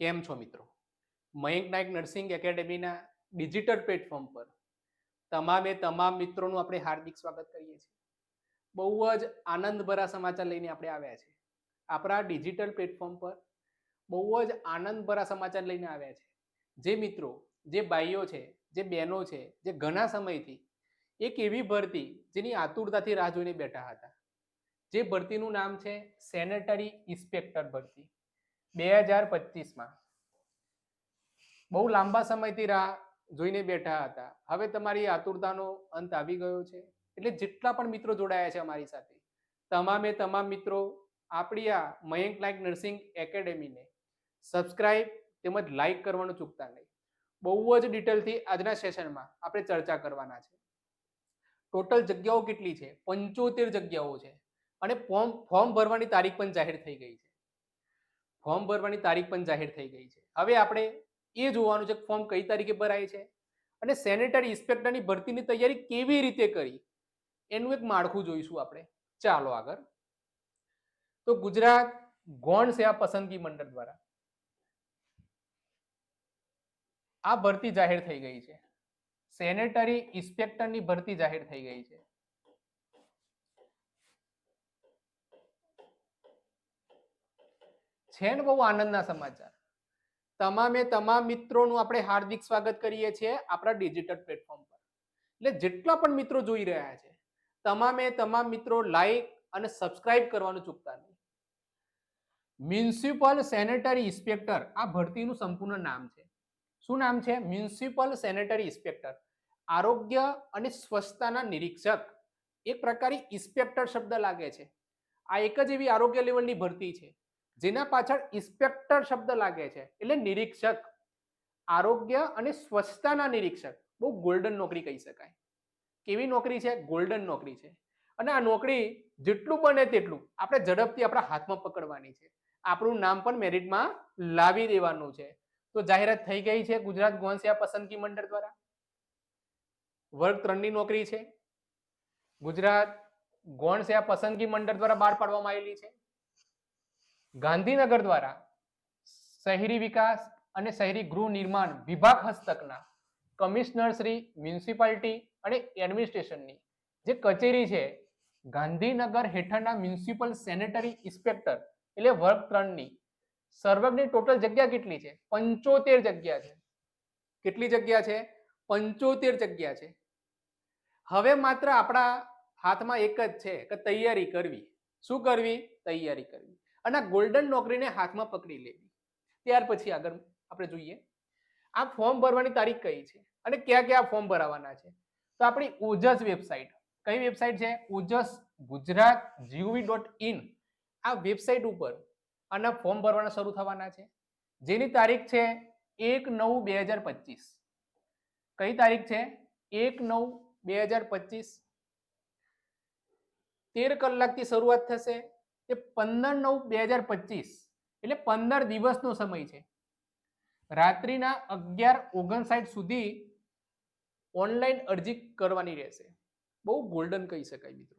કેમ છો મિત્રો? મયંક નાયક નર્સિંગ એકેડેમીના ડિજિટલ પ્લેટફોર્મ પર તમામે તમામ મિત્રોનું આપણે હાર્દિક સ્વાગત કરીએ છીએ. બહુ જ આનંદભરા સમાચાર લઈને આપણે આવ્યા છે આપણા ડિજિટલ પ્લેટફોર્મ પર બહુ જ આનંદભરા સમાચાર લઈને આવ્યા છે. જે મિત્રો, જે ભાઈઓ છે, જે બહેનો છે, જે ઘણા સમયથી એક એવી ભરતી જેની આતુરતાથી રાહ જોઈને બેઠા હતા. જે ભરતીનું નામ છે સેનેટરી ઇન્સ્પેક્ટર ભરતી. બે હજાર પચીસમાં. બહુ લાંબા સમયથી રાહ જોઈને બેઠા હતા. હવે તમારી આતુરતાનો અંત આવી ગયો છે. એટલે જેટલા પણ મિત્રો જોડાયા છે અમારી સાથે, તમામે તમામ મિત્રો આપણી આ મયંક નાયક નર્સિંગ એકેડેમીને સબસ્ક્રાઇબ તેમજ લાઈક કરવાનું ચૂકતા નહીં. બહુ જ ડિટેલથી આજના સેશનમાં આપણે ચર્ચા કરવાના છે. ટોટલ જગ્યાઓ કેટલી છે? પંચોતેર જગ્યાઓ છે. અને ફોર્મ ફોર્મ ભરવાની તારીખ પણ જાહેર થઈ ગઈ છે. ફોર્મ ભરવાની તારીખ પણ જાહેર થઈ ગઈ છે. હવે આપણે એ જોવાનું છે કે ફોર્મ કઈ તારીખે ભરાય છે અને સેનેટરી ઇન્સ્પેક્ટરની ભરતીની તૈયારી કેવી રીતે કરી એનું એક માળખું જોઈશું આપણે. ચાલો આગળ. તો ગુજરાત ગૌણ સેવા પસંદગી મંડળ દ્વારા આ ભરતી જાહેર થઈ ગઈ છે. સેનેટરી ઇન્સ્પેક્ટરની ભરતી જાહેર થઈ ગઈ છે. છે ને બહુ આનંદના સમાચાર. તમામે તમામ મિત્રોનું આપણે હાર્દિક સ્વાગત કરીએ છીએ આપણા ડિજિટલ પ્લેટફોર્મ પર. એટલે જેટલા પણ મિત્રો જોઈ રહ્યા છે, તમામે તમામ મિત્રો લાઈક અને સબસ્ક્રાઇબ કરવાનું ચૂકતા નહીં. મ્યુનિસિપલ સેનેટરી ઇન્સ્પેક્ટર, આ ભરતીનું સંપૂર્ણ નામ છે. શું નામ છે? Municipal sanitary inspector. આરોગ્ય અને સ્વચ્છતાના નિરીક્ષક. એક પ્રકારે ઇન્સ્પેક્ટર શબ્દ લાગે છે. આ એક જ એવી આરોગ્ય લેવલની ભરતી છે. જેના પાછળ ઇન્સ્પેક્ટર શબ્દ લાગે છે, એટલે નિરીક્ષક. આરોગ્ય અને સ્વચ્છતાના નિરીક્ષક. બહુ ગોલ્ડન નોકરી કહી શકાય. કેવી નોકરી છે? ગોલ્ડન નોકરી છે. અને આ નોકરી જેટલું બને તેટલું આપણે ઝડપથી આપણા હાથમાં પકડવાની છે. આપણું નામ પણ મેરિટમાં લાવી દેવાનું છે. તો જાહેરાત થઈ ગઈ છે ગુજરાત ગૌણ પસંદગી મંડળ દ્વારા? વર્ગ ત્રણની નોકરી છે. ગુજરાત ગૌણ સેવા પસંદગી મંડળ દ્વારા બહાર પાડવામાં આવેલી છે. ગાંધીનગર દ્વારા શહેરી વિકાસ અને શહેરી ગૃહ નિર્માણ વિભાગ હસ્તકના કમિશનર શ્રી, મ્યુનિસિપાલિટી અને એડમિનિસ્ટ્રેશનની જે કચેરી છે, ગાંધીનગર હેઠળના મ્યુનિસિપલ સેનેટરી ઇન્સ્પેક્ટર એટલે વર્ગ ત્રણની સર્વગની ટોટલ જગ્યા કેટલી છે? પંચોતેર જગ્યા છે. કેટલી જગ્યા છે? પંચોતેર જગ્યા છે. હવે માત્ર આપણા હાથમાં એક જ છે કે તૈયારી કરવી. શું કરવી? તૈયારી કરવી. અને આ ગોલ્ડન નોકરીને હાથમાં પકડી લેવી. ત્યાર પછી આગળ આપણે જોઈએ. આ ફોર્મ ભરવાની તારીખ કઈ છે અને ક્યાં ક્યાં ફોર્મ ભરાવાના છે? તો આપણી ઓજસ વેબસાઇટ કઈ વેબસાઇટ છે? Ojas Gujarat G O V dot in આ વેબસાઇટ ઉપર આના ફોર્મ ભરવાના શરૂ થવાના છે. જેની તારીખ છે એક નવ બે હજાર પચીસ. કઈ તારીખ છે? એક નવ બે હજાર પચીસ. તેર કલાકથી શરૂઆત થશે. તે પંદર નવ બે હજાર પચીસ, એટલે પંદર દિવસનો સમય છે. રાત્રિના અગિયાર ઓગણસાઠ સુધી ઓનલાઈન અરજી કરવાની રહેશે. બહુ ગોલ્ડન કહી શકાય મિત્રો.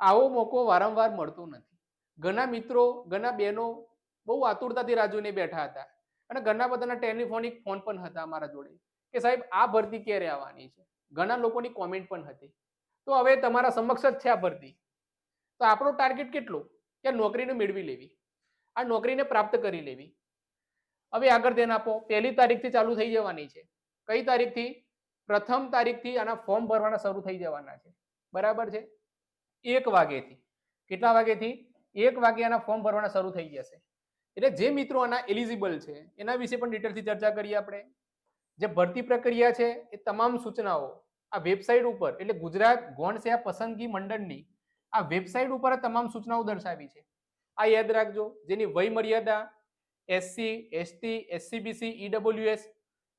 આવો મોકો વારંવાર મળતો નથી. ઘણા મિત્રો, ઘણા બહેનો બહુ આતુરતાથી રાહ જોઈને બેઠા હતા અને ઘણા બધાના ટેલિફોનિક ફોન પણ હતા અમારા જોડે કે સાહેબ, આ ભરતી ક્યારે આવવાની છે? ઘણા લોકોની કોમેન્ટ પણ હતી. તો હવે તમારા સમક્ષ જ છે આ ભરતી. તો આપણો ટાર્ગેટ કેટલો? કે નોકરીને મેળવી લેવી. આ નોકરીને પ્રાપ્ત કરી લેવી. હવે આગળ ધ્યાન આપો, પહેલી તારીખથી ચાલુ થઈ જવાની છે. કઈ તારીખથી? પ્રથમ તારીખથી આના ફોર્મ ભરવાના શરૂ થઈ જવાના છે. બરાબર છે? એક વાગ્યેથી. કેટલા વાગ્યેથી? એક વાગે આના ફોર્મ ભરવાના શરૂ થઈ જશે. એટલે જે મિત્રો આના એલિજિબલ છે, એના વિશે પણ ડિટેલથી ચર્ચા કરીએ આપણે. જે ભરતી પ્રક્રિયા છે, એ તમામ સૂચનાઓ આ વેબસાઇટ ઉપર, એટલે ગુજરાત ગૌણ સેવા પસંદગી મંડળની આ વેબસાઇટ ઉપર તમામ સૂચનાઓ દર્શાવી છે. આ યાદ રાખજો, જેની વય મર્યાદા એસસી એસટી એસસીબીસી ઈડબ્લ્યુએસ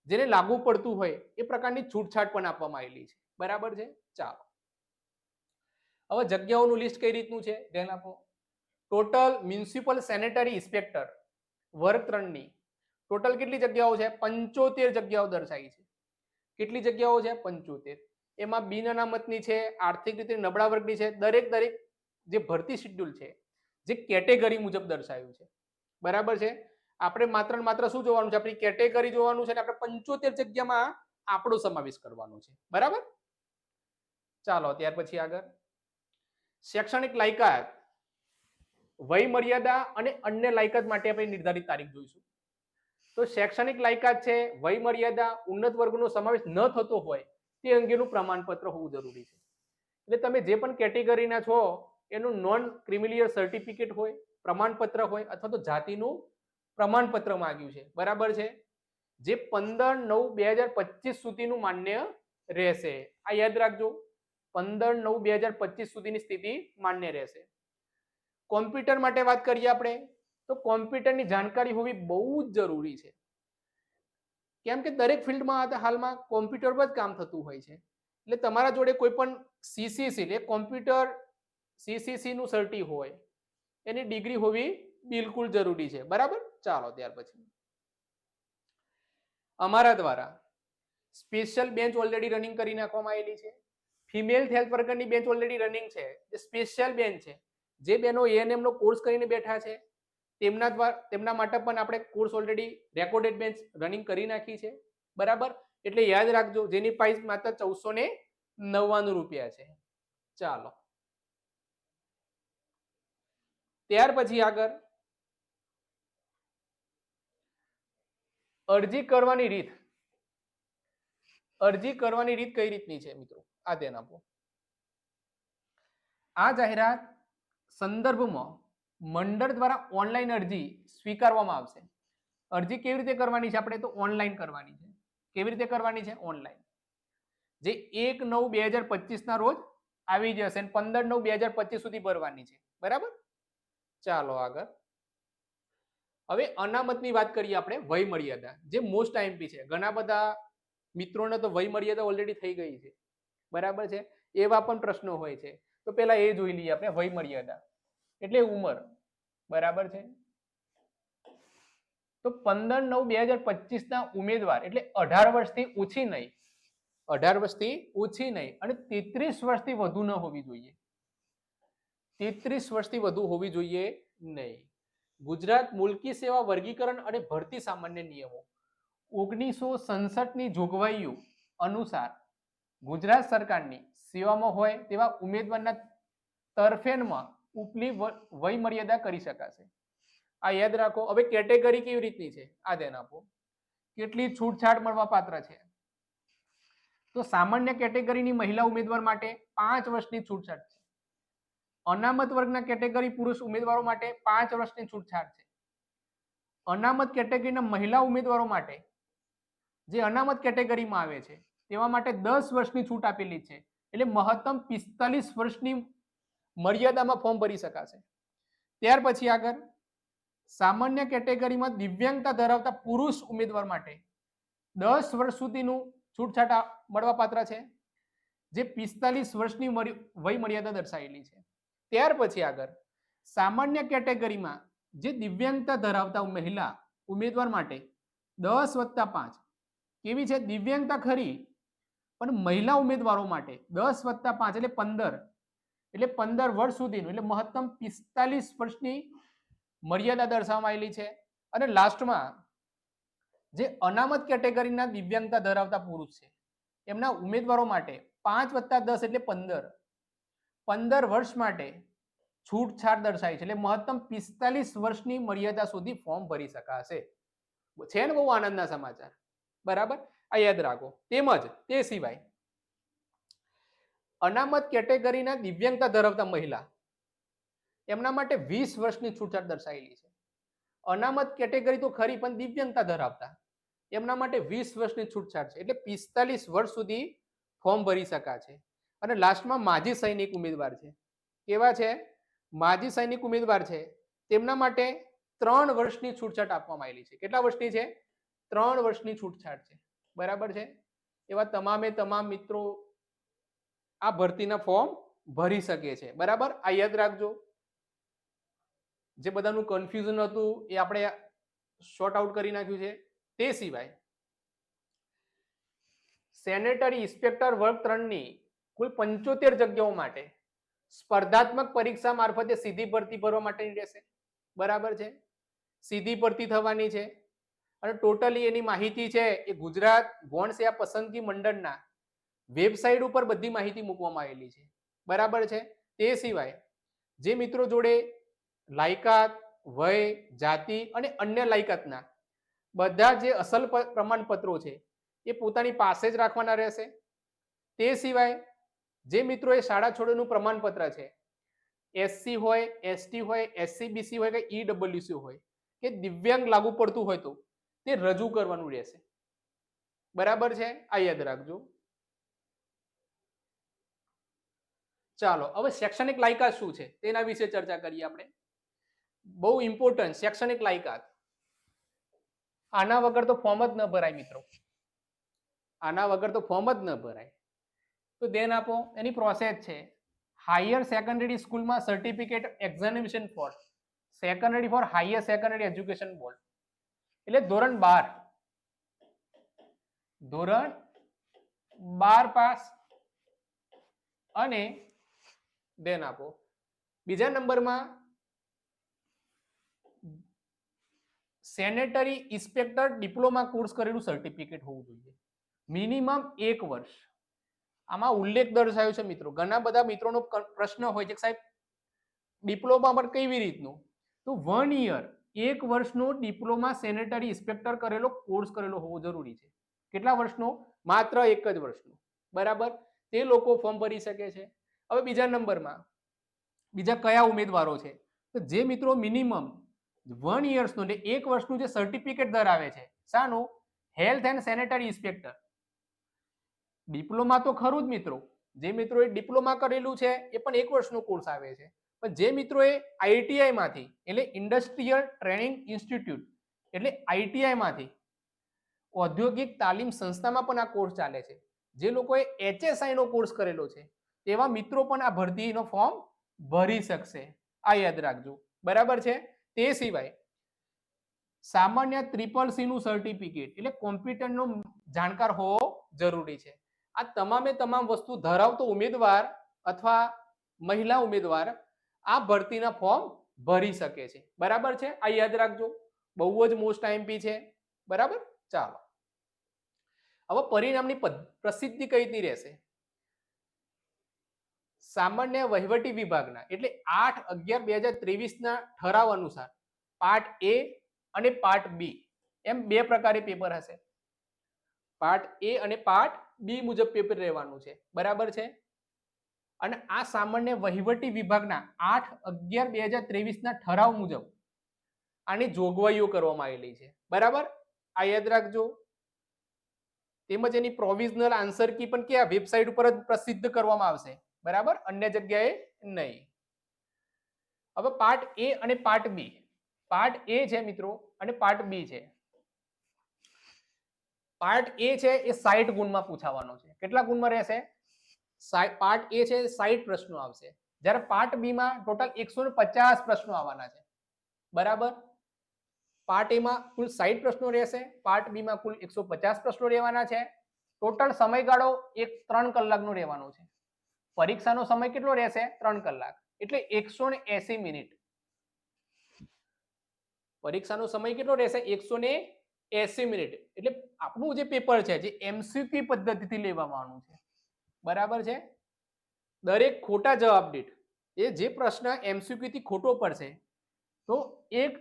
જેને લાગુ પડતું હોય એ પ્રકારની છૂટછાટ પણ આપવામાં આવેલી છે. બરાબર છે? ચાલો. હવે જગ્યાઓનું લિસ્ટ કઈ રીતનું છે? ધ્યાન આપો. ટોટલ મ્યુનિસિપલ સેનેટરી ઇન્સ્પેક્ટર વર્ગ ત્રણની. ટોટલ કેટલી જગ્યાઓ છે? પંચોતેર જગ્યાઓ દર્શાવી છે. કેટલી જગ્યાઓ છે? પંચોતેર. એમાં બિન અનામતની છે, આર્થિક રીતે નબળા વર્ગની છે, દરેક દરેક જે ભરતી શિડ્યુલ છે, જે કેટેગરી મુજબ દર્શાવ્યું છે. બરાબર છે? આપણે માત્ર માત્ર શું જોવાનું છે? આપણી કેટેગરી જોવાનું છે અને આપણે પંચોતેર જગ્યામાં આપણો સમાવેશ કરવાનો છે. બરાબર? ચાલો, ત્યાર પછી આગળ. શૈક્ષણિક લાયકાત. વય મર્યાદા અને અન્ય લાયકાત માટે આપણે નિર્ધારિત તારીખ જોઈશું. તો શૈક્ષણિક લાયકાત છે વય મર્યાદા ઉન્નત વર્ગનો સમાવેશ ન થતો હોય તે અંગેનું પ્રમાણપત્ર હોવું જરૂરી છે. એટલે તમે જે પણ કેટેગરીના છો, એનું નોન ક્રિમિલિયર સર્ટિફિકેટ હોય, પ્રમાણપત્ર હોય, અથવા તો જાતિનું પ્રમાણપત્ર માગ્યું છે. બરાબર છે? જે પંદર નવ બે હજાર પચીસ સુધીનું માન્ય રહેશે. આ યાદ રાખજો. પંદર નવ બે હજાર પચીસ સુધીની સ્થિતિ માન્ય રહેશે. કોમ્પ્યુટર માટે વાત કરીએ આપણે, તો કોમ્પ્યુટરની જાણકારી હોવી બહુ જ જરૂરી છે. કેમ કે દરેક ફિલ્ડમાં હાલમાં કોમ્પ્યુટર પર જ કામ થતું હોય છે. એટલે તમારા જોડે કોઈ પણ સીસીસી એટલે કોમ્પ્યુટર સીસીસીનું સર્ટી હોય, એની ડિગ્રી હોવી બિલકુલ જરૂરી છે. બરાબર? ચાલો, ત્યાર પછી. અમારા દ્વારા સ્પેશિયલ બેન્ચ ઓલરેડી રનિંગ કરી નાખવામાં આવેલી છે. ફિમેલ હેલ્થ વર્કરની બેન્ચ ઓલરેડી રનિંગ છે. જે સ્પેશિયલ બેન્ચ છે. જે બેનો એએનએમ નો કોર્સ કરીને બેઠા છે. તેમના દ્વારા તેમના માટે પણ આપણે course already recorded bench running કરી નાખી છે. બરાબર? એટલે યાદ રાખજો, જેની પ્રાઇસ માત્ર ચૌદસો ને નવ્વાણું રૂપિયા છે. ચાલો. ત્યાર પછી આગળ. અરજી કરવાની રીત. અરજી કરવાની રીત કઈ રીતની છે મિત્રો? આ ધ્યાન આપો. આ જાહેરાત સંદર્ભમાં મંડળ દ્વારા ઓનલાઈન અરજી સ્વીકારવામાં આવશે. અરજી કેવી રીતે કરવાની છે આપણે? તો ઓનલાઈન કરવાની છે. કેવી રીતે કરવાની છે? ઓનલાઈન. જે એક નવ બે હજાર પચીસના રોજ આવી જશે અને પંદર નવ બે હજાર પચીસ સુધી ભરવાની છે. બરાબર? ચાલો આગળ. હવે અનામતની વાત કરીએ આપણે, વય મર્યાદા. જે મોસ્ટ આઈએમપી છે. ઘણા બધા મિત્રોને તો વય મર્યાદા ઓલરેડી થઈ ગઈ છે. બરાબર છે? એવા પણ પ્રશ્નો હોય છે. તો પહેલા એ જોઈ લઈએ આપણે વય મર્યાદા. એટલે ઉંમર. બરાબર છે? તો પંદર નવ બે હજાર પચીસના ઉમેદવાર એટલે અઢાર વર્ષથી ઓછી નહીં. અઢાર વર્ષથી ઓછી નહીં અને તેત્રીસ વર્ષથી વધુ ન હોવી જોઈએ. તેત્રીસ વર્ષથી વધુ હોવી જોઈએ નહીં. ગુજરાત મુલકી સેવા વર્ગીકરણ અને ભરતી સામાન્ય નિયમો. ઓગણીસો સડસઠની જોગવાઈઓ અનુસાર ગુજરાત સરકારની સેવામાં હોય તેવા ઉમેદવારના તરફેણમાં ઉપલી વય મર્યાદા કરી શકાશે. આ યાદ રાખો, હવે કેટેગરી કેવી રીતની છે? આ ધ્યાન આપો. કેટલી છૂટછાટ મળવા પાત્ર છે? તો સામાન્ય કેટેગરીની મહિલા ઉમેદવાર માટે પાંચ વર્ષની છૂટછાટ છે. અનામત વર્ગના કેટેગરી પુરુષ ઉમેદવારો માટે પાંચ વર્ષની છૂટછાટ છે. અનામત કેટેગરીના મહિલા ઉમેદવારો માટે જે અનામત કેટેગરીમાં આવે છે, તેવા માટે દસ વર્ષની છૂટ આપેલી છે. એટલે મહત્તમ પિસ્તાલીસ વર્ષની મર્યાદામાં ફોર્મ ભરી શકાશે. ત્યાર પછી આગળ, સામાન્ય કેટેગરીમાં દિવ્યાંગતા ધરાવતા પુરુષ ઉમેદવાર માટે દસ વર્ષ સુધીનું છૂટછાટ મળવાપાત્ર છે, જે પિસ્તાલીસ વર્ષની વય મર્યાદા દર્શાવેલી છે. ત્યાર પછી આગળ, સામાન્ય કેટેગરીમાં જે દિવ્યાંગતા ધરાવતા મહિલા ઉમેદવાર માટે દસ વત્તા પાંચ, કેવી છે? દિવ્યાંગતા ખરી, પણ મહિલા ઉમેદવારો માટે દસ વત્તા પાંચ એટલે પંદર એટલે પંદર વર્ષ સુધીનું, એટલે મહત્તમ પિસ્તાલીસ વર્ષની મર્યાદા દર્શાવવામાં આવેલી છે. અને લાસ્ટમાં જે અનામત કેટેગરીના દિવ્યાંગતા ધરાવતા પુરુષ છે, એમના ઉમેદવારો માટે પાંચ વત્તા દસ એટલે પંદર. પંદર વર્ષ માટે છૂટછાટ દર્શાવી છે, એટલે મહત્તમ પિસ્તાલીસ વર્ષની મર્યાદા સુધી ફોર્મ ભરી શકાશે. છે ને બહુ આનંદના સમાચાર. બરાબર? આ યાદ રાખો. તેમજ, તે સિવાય અનામત કેટેગરીના દિવ્યાંગતા ધરાવતા મહિલા. એમના માટે વીસ વર્ષની છૂટછાટ દર્શાવેલી છે. અનામત કેટેગરી તો ખરી, પણ દિવ્યાંગતા ધરાવતા. એમના માટે વીસ વર્ષની છૂટછાટ છે. એટલે પિસ્તાલીસ વર્ષ સુધી ફોર્મ ભરી શકાશે. અને લાસ્ટમાં માજી સૈનિક ઉમેદવાર છે. કેવા છે? માજી સૈનિક ઉમેદવાર છે. તેમના માટે ત્રણ વર્ષની છૂટછાટ આપવામાં આવેલી છે. કેટલા વર્ષની છે? ત્રણ વર્ષની છૂટછાટ છે. બરાબર છે? એવા તમામે તમામ મિત્રો આ ભરતીના ફોર્મ ભરી શકે છે. બરાબર? આ યાદ રાખજો. જે બધાનું કન્ફ્યુઝન હતું, એ આપણે શોર્ટ આઉટ કરી નાખ્યું છે. તે સિવાય સેનેટરી ઇન્સ્પેક્ટર વર્ગ ત્રણની કુલ પંચોતેર જગ્યાઓ માટે સ્પર્ધાત્મક પરીક્ષા મારફતે સીધી ભરતી ભરવા માટેની રહેશે. બરાબર છે? સીધી ભરતી થવાની છે. અને ટોટલી એની માહિતી છે એ ગુજરાત ગૌણ સેવા પસંદગી મંડળના વેબસાઇટ ઉપર બધી માહિતી મૂકવામાં આવેલી છે. બરાબર છે? તે સિવાય જે મિત્રો જોડે લાયકાત, વય, જાતિ અને અન્ય લાયકાતના બધા જે અસલ પ્રમાણપત્રો છે, એ પોતાની પાસે જ રાખવાના રહેશે. તે સિવાય જે મિત્રોએ શાળા છોડોનું પ્રમાણપત્ર છે એસસી હોય એસટી હોય એસસીબીસી હોય કે ઈડબ્લ્યુસી હોય, કે દિવ્યાંગ લાગુ પડતું હોય તો તે રજૂ કરવાનું રહેશે. બરાબર છે? આ યાદ રાખજો. ચાલો, હવે શૈક્ષણિક લાયકાત શું છે? તેના વિશે ચર્ચા કરીએ આપણે. બહુ ઇમ્પોર્ટન્ટ શૈક્ષણિક લાયકાત. આના વગર તો ફોર્મ જ ન ભરાય મિત્રો. આના વગર તો ફોર્મ જ ન ભરાય. તો ધ્યાન આપો, એની પ્રોસેસ છે. હાયર સેકન્ડરી સ્કૂલમાં certificate examination for secondary for higher secondary education board એટલે ધોરણ બાર. ધોરણ બાર પાસ. અને ધ્યાન આપો. બીજા નંબરમાં સેનેટરી ઇન્સ્પેક્ટર ડિપ્લોમા કોર્સ કરેલું સર્ટિફિકેટ હોવું જોઈએ. મિનિમમ એક વર્ષ. આમાં ઉલ્લેખ દર્શાવ્યો છે મિત્રો. ઘણા બધા મિત્રોનો પ્રશ્ન હોય છે સાહેબ ડિપ્લોમા પર કેવી રીતનું? તો વન યર એક વર્ષનો ડિપ્લોમા સેનેટરી ઇન્સ્પેક્ટર કરેલો કોર્સ કરેલો હોવો જરૂરી છે. કેટલા વર્ષનો? માત્ર એક જ વર્ષનો. બરાબર? તે લોકો ફોર્મ ભરી શકે છે. હવે બીજા નંબરમાં, બીજા કયા ઉમેદવારો છે? તો જે મિત્રો મિનિમમ વન યર્સનું એટલે એક વર્ષનું જે સર્ટિફિકેટ ધરાવે છે, શાનું? Health and sanitary inspector diploma તો ખરું જ મિત્રો. જે મિત્રોએ ડિપ્લોમા કરેલું છે, એ પણ એક વર્ષનો કોર્સ આવે છે. પણ જે મિત્રોએ આઈટીઆઈમાંથી એટલે ઇન્ડસ્ટ્રીયલ ટ્રેનિંગ ઇન્સ્ટિટ્યૂટ એટલે આઈટીઆઈમાંથી ઔદ્યોગિક તાલીમ સંસ્થામાં પણ આ કોર્સ ચાલે છે. જે લોકોએ એચએસઆઈનો કોર્સ કરેલો છે. તેવા મિત્રો પણ આ ભરતીનો ફોર્મ ભરી શકશે. આ યાદ રાખજો. બરાબર છે? તે સિવાય સામાન્ય ત્રિપલ સી નું સર્ટિફિકેટ એટલે કોમ્પ્યુટરનો જાણકાર હોવો જરૂરી છે. આ તમામે તમામ વસ્તુ ધરાવતો ઉમેદવાર અથવા મહિલા ઉમેદવાર આ ભરતીના ફોર્મ ભરી શકે છે. બરાબર છે? આ યાદ રાખજો. બહુ જ મોસ્ટ આઈએમપી છે. બરાબર? ચાલો. હવે પરિણામની પ્રસિદ્ધિ કઈ રહેશે? સામાન્ય વહીવટી વિભાગના, એટલે આઠ અગિયાર બે હજાર ત્રેવીસના ઠરાવ અનુસાર, પાર્ટ એ અને પાર્ટ બી, એમ બે પ્રકારે પેપર હશે. પાર્ટ એ અને પાર્ટ બી મુજબ પેપર રહેવાનું છે, બરાબર છે? અને આ સામાન્ય વહીવટી વિભાગના આઠ અગિયાર બે હજાર ત્રેવીસના ઠરાવ મુજબ, આની જોગવાઈઓ કરવામાં આવેલી છે, બરાબર? આ યાદ રાખજો. તેમજ એની પ્રોવિઝનલ આન્સર કી પણ ક્યાં? વેબસાઇટ ઉપર જ પ્રસિદ્ધ કરવામાં આવશે. બરાબર? અન્ય જગ્યાએ નહીં. હવે પાર્ટ એ અને પાર્ટ બી પાર્ટ એ છે મિત્રો અને પાર્ટ બી છે. પાર્ટ એ છે એ સાઈઠ ગુણમાં પૂછાવાનો છે. કેટલા ગુણમાં રહેશે? પાર્ટ એ છે સાઈઠ પ્રશ્નો આવશે. જ્યારે પાર્ટ બી માં ટોટલ એકસો પચાસ પ્રશ્નો આવવાના છે. બરાબર? પાર્ટ એમાં કુલ સાઈઠ પ્રશ્નો રહેશે. પાર્ટ બી માં કુલ એકસો પચાસ પ્રશ્નો રહેવાના છે. ટોટલ સમયગાળો એક ત્રણ કલાકનો રહેવાનો છે. પરીક્ષાનો સમય કેટલો રહેશે? ત્રણ કલાક. એટલે એકસો ને મિનિટ. પરીક્ષાનો સમય કેટલો રહેશે? એકસો ને એસી મિનિટ. એટલે આપણું જે પેપર છે, જે એમસીક્યુ પદ્ધતિથી લેવામાં છે. બરાબર છે? દરેક ખોટા જવાબ દીઠ, એ જે પ્રશ્ન એમસીક્યુ થી ખોટો પડશે, તો એક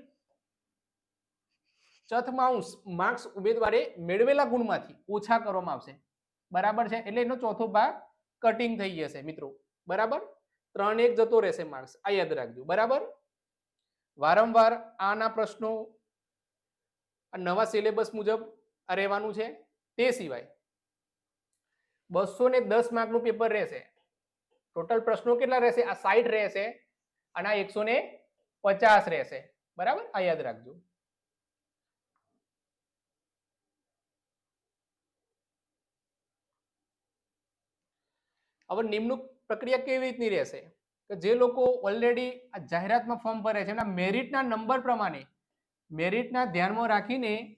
ચથમાંશ માર્ક્સ ઉમેદવારે મેળવેલા ગુણમાંથી ઓછા કરવામાં આવશે. બરાબર છે? એટલે એનો ચોથો ભાગ કટિંગ થઈ જશે, મિત્રો. બરાબર? ત્રણ એક જતો રહેશે માર્ક્સ. આ યાદ રાખજો. બરાબર? વારંવાર આના પ્રશ્નો નવા સિલેબસ મુજબ આ રહેવાનું છે. તે સિવાય બસો ને દસ માર્કનું પેપર રહેશે. ટોટલ પ્રશ્નો કેટલા રહેશે? આ સાઈઠ રહેશે અને આ એકસો ને પચાસ રહેશે. બરાબર? આ યાદ રાખજો. હવે નિમણૂક પ્રક્રિયા કેવી રીતની રહેશે? કે જે લોકો ઓલરેડી આ જાહેરાતમાં ફોર્મ ભરે છે, એમના મેરિટના નંબર પ્રમાણે મેરિટના ધ્યાનમાં રાખીને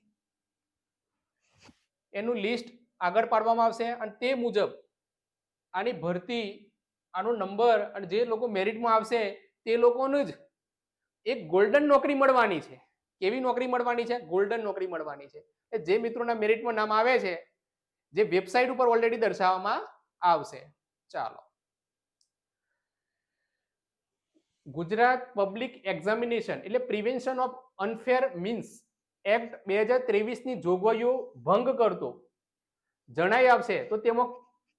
એનું લિસ્ટ આગળ પાડવામાં આવશે અને તે મુજબ આની ભરતી, આનો નંબર અને જે લોકો મેરિટમાં આવશે, તે લોકોનું જ એક ગોલ્ડન નોકરી મળવાની છે. કેવી નોકરી મળવાની છે? ગોલ્ડન નોકરી મળવાની છે. એ જે મિત્રોના મેરિટમાં નામ આવે છે, જે વેબસાઇટ ઉપર ઓલરેડી દર્શાવવામાં આવશે. ચાલો. ગુજરાત પબ્લિક એક્ઝામિનેશન એટલે prevention of unfair means act બે હજાર ત્રેવીસની જોગવાઈઓ ભંગ કરતો. જણાઈ આવશે તો તેમાં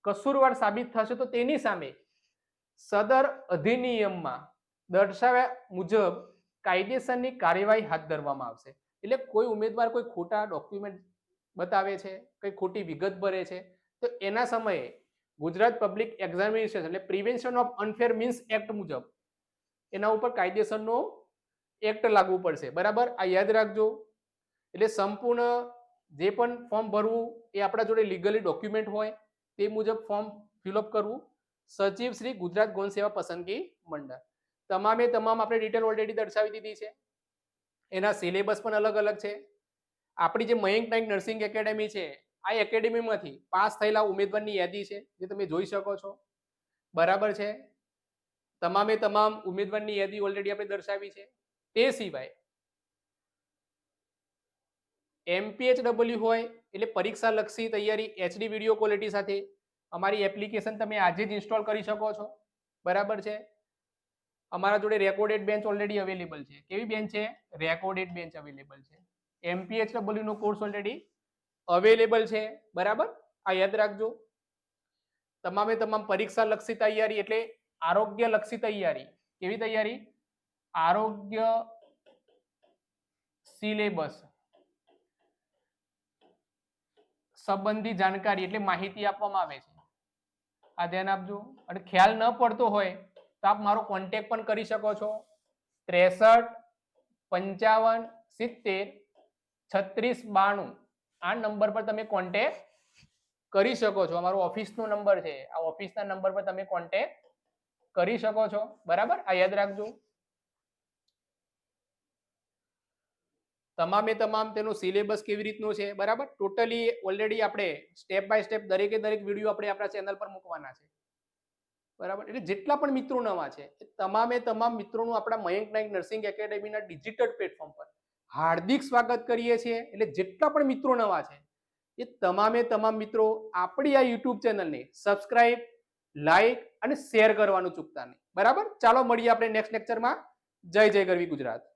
કસૂરવાર સાબિત થશે તો તેની સામે સદર અધિનિયમમાં દર્શાવ્યા મુજબ કાયદેસરની કાર્યવાહી હાથ ધરવામાં આવશે. એટલે કોઈ ઉમેદવાર કોઈ ખોટા ડોક્યુમેન્ટ બતાવે છે, કંઈ ખોટી વિગત ભરે છે, તો એના સમયે ગુજરાત પબ્લિક એક્ઝામિનેશન એટલે prevention of unfair means act મુજબ. એના ઉપર કાયદેસરનો એક્ટ લાગુ પડશે. બરાબર? આ યાદ રાખજો. એટલે સંપૂર્ણ જે પણ ફોર્મ ભરવું એ આપણા જોડે લીગલી ડોક્યુમેન્ટ હોય તે મુજબ ફોર્મ ફિલઅપ કરવું. સચિવ શ્રી ગુજરાત ગૌણ સેવા પસંદગી મંડળ. તમામે તમામ આપણે ડિટેલ ઓલરેડી દર્શાવી દીધી છે. એના સિલેબસ પણ અલગ અલગ છે. આપણી જે મયંક નાઇક નર્સિંગ એકેડેમી છે આ એકેડેમીમાંથી પાસ થયેલા ઉમેદવારની યાદી છે, જે તમે જોઈ શકો છો. બરાબર છે? તમામે તમામ ઉમેદવારની યાદી ઓલરેડી આપણે દર્શાવી છે. તે સિવાય એમપીએચડબલ્યુ હોય, એટલે પરીક્ષા લક્ષી તૈયારી એચડી વીડિયો ક્વોલિટી સાથે અમારી એપ્લિકેશન તમે આજે જ ઇન્સ્ટોલ કરી શકો છો. બરાબર છે? અમારા જોડે રેકોર્ડેડ બેન્ચ ઓલરેડી અવેલેબલ છે. કેવી બેન્ચ છે? રેકોર્ડેડ બેન્ચ અવેલેબલ છે. એમપીએચડબલ્યુ નો કોર્સ ઓલરેડી અવેલેબલ છે. બરાબર? આ યાદ રાખજો. તમામે તમામ પરીક્ષા લક્ષી તૈયારી એટલે આરોગ્ય લક્ષી તૈયારી. કેવી તૈયારી? આરોગ્ય સિલેબસ. સંબંધી જાણકારી એટલે માહિતી આપવામાં આવે છે. આ ધ્યાન આપજો. અને ખ્યાલ ન પડતો હોય તો આપ મારો કોન્ટેક પણ કરી શકો છો. ત્રેસઠ પંચાવન સિત્તેર છત્રીસ બાણું. આ નંબર પર તમે કોન્ટેક કરી શકો છો. અમારો ઓફિસનો નંબર છે. આ ઓફિસના નંબર પર તમે કોન્ટેક કરી શકો છો. બરાબર? આ યાદ રાખજો. તમામે તમામ તેનો સિલેબસ કેવી રીતનો છે? બરાબર? ટોટલી ઓલરેડી આપણે સ્ટેપ બાય સ્ટેપ દરેકે દરેક વીડિયો આપણે આપણા ચેનલ પર મૂકવાના છે. બરાબર? એટલે જેટલા પણ મિત્રો નવા છે, એ તમામે તમામ મિત્રોનું આપણા મયંક નાયક નર્સિંગ એકેડેમીના ડિજિટલ પ્લેટફોર્મ પર હાર્દિક સ્વાગત કરીએ છીએ. એટલે જેટલા પણ મિત્રો નવા છે, એ તમામે તમામ મિત્રો આપણી આ યુટ્યુબ ચેનલને સબસ્ક્રાઇબ લાઈક અને શેર કરવાનું ચૂકતા નહીં. બરાબર? ચાલો મળીએ આપણે નેક્સ્ટ લેક્ચરમાં. જય જય ગરવી ગુજરાત.